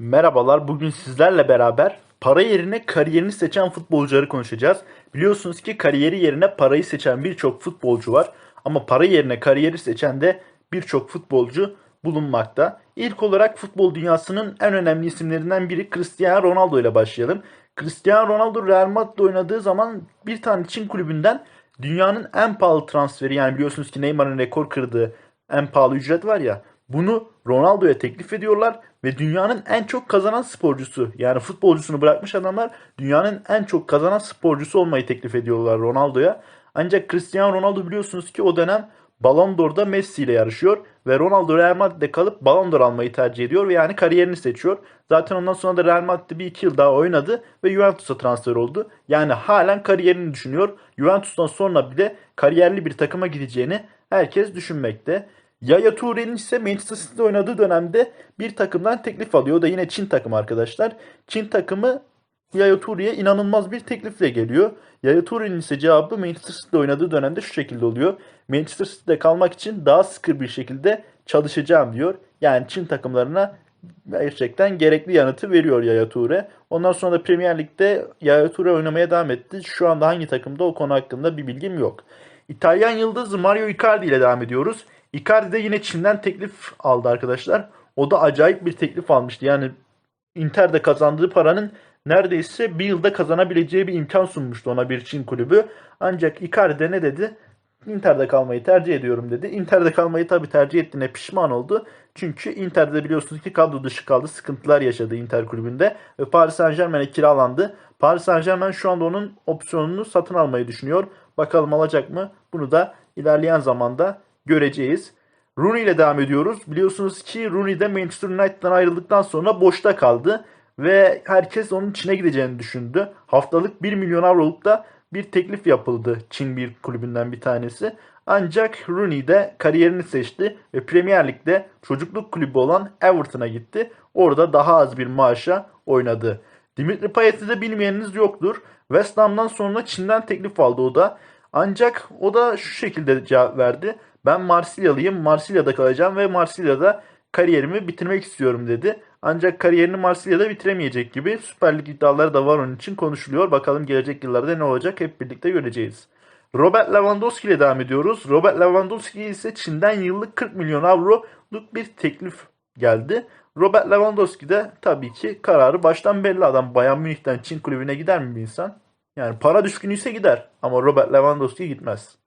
Merhabalar, bugün sizlerle beraber para yerine kariyerini seçen futbolcuları konuşacağız. Biliyorsunuz ki kariyeri yerine parayı seçen birçok futbolcu var. Ama para yerine kariyeri seçen de birçok futbolcu bulunmakta. İlk olarak futbol dünyasının en önemli isimlerinden biri Cristiano Ronaldo ile başlayalım. Cristiano Ronaldo Real Madrid'de oynadığı zaman bir tane Çin kulübünden dünyanın en pahalı transferi yani biliyorsunuz ki Neymar'ın rekor kırdığı en pahalı ücret var ya bunu Ronaldo'ya teklif ediyorlar ve dünyanın en çok kazanan sporcusu yani futbolcusunu bırakmış adamlar dünyanın en çok kazanan sporcusu olmayı teklif ediyorlar Ronaldo'ya. Ancak Cristiano Ronaldo biliyorsunuz ki o dönem Ballon d'Or'da Messi ile yarışıyor ve Ronaldo Real Madrid'de kalıp Ballon d'Or almayı tercih ediyor ve yani kariyerini seçiyor. Zaten ondan sonra da Real Madrid'de bir iki yıl daha oynadı ve Juventus'a transfer oldu. Yani halen kariyerini düşünüyor. Juventus'tan sonra bir de kariyerli bir takıma gideceğini herkes düşünmekte. Yaya Toure'nin ise Manchester City'de oynadığı dönemde bir takımdan teklif alıyor. O da yine Çin takımı arkadaşlar. Çin takımı Yaya Toure'ye inanılmaz bir teklifle geliyor. Yaya Toure'nin ise cevabı Manchester City'de oynadığı dönemde şu şekilde oluyor. Manchester City'de kalmak için daha sıkı bir şekilde çalışacağım diyor. Yani Çin takımlarına gerçekten gerekli yanıtı veriyor Yaya Toure. Ondan sonra da Premier Lig'de Yaya Toure oynamaya devam etti. Şu anda hangi takımda o konu hakkında bir bilgim yok. İtalyan yıldız Mario Icardi ile devam ediyoruz. Icardi de yine Çin'den teklif aldı arkadaşlar. O da acayip bir teklif almıştı. Yani Inter'de kazandığı paranın neredeyse bir yılda kazanabileceği bir imkan sunmuştu ona bir Çin kulübü. Ancak Icardi de ne dedi? Inter'de kalmayı tercih ediyorum dedi. Inter'de kalmayı tabii tercih ettiğine pişman oldu. Çünkü Inter'de biliyorsunuz ki kadro dışı kaldı. Sıkıntılar yaşadı Inter kulübünde. Ve Paris Saint Germain'e kiralandı. Paris Saint Germain şu anda onun opsiyonunu satın almayı düşünüyor. Bakalım alacak mı? Bunu da ilerleyen zamanda göreceğiz. Rooney ile devam ediyoruz. Biliyorsunuz ki Rooney de Manchester United'dan ayrıldıktan sonra boşta kaldı. Ve herkes onun Çin'e gideceğini düşündü. Haftalık 1 milyon avroluk da bir teklif yapıldı Çin bir kulübünden bir tanesi. Ancak Rooney de kariyerini seçti ve Premier Lig'de çocukluk kulübü olan Everton'a gitti. Orada daha az bir maaşa oynadı. Dimitri Payet'i de bilmeyeniniz yoktur. West Ham'dan sonra Çin'den teklif aldı o da. Ancak o da şu şekilde cevap verdi. Ben Marsilyalıyım, Marsilya'da kalacağım ve Marsilya'da kariyerimi bitirmek istiyorum dedi. Ancak kariyerini Marsilya'da bitiremeyecek gibi Süper Lig iddiaları da var onun için konuşuluyor. Bakalım gelecek yıllarda ne olacak hep birlikte göreceğiz. Robert Lewandowski ile devam ediyoruz. Robert Lewandowski ise Çin'den yıllık 40 milyon avroluk bir teklif geldi. Robert Lewandowski de tabii ki kararı baştan belli adam. Bayern Münih'ten Çin kulübüne gider mi bir insan? Yani para düşkünüyse gider ama Robert Lewandowski gitmez.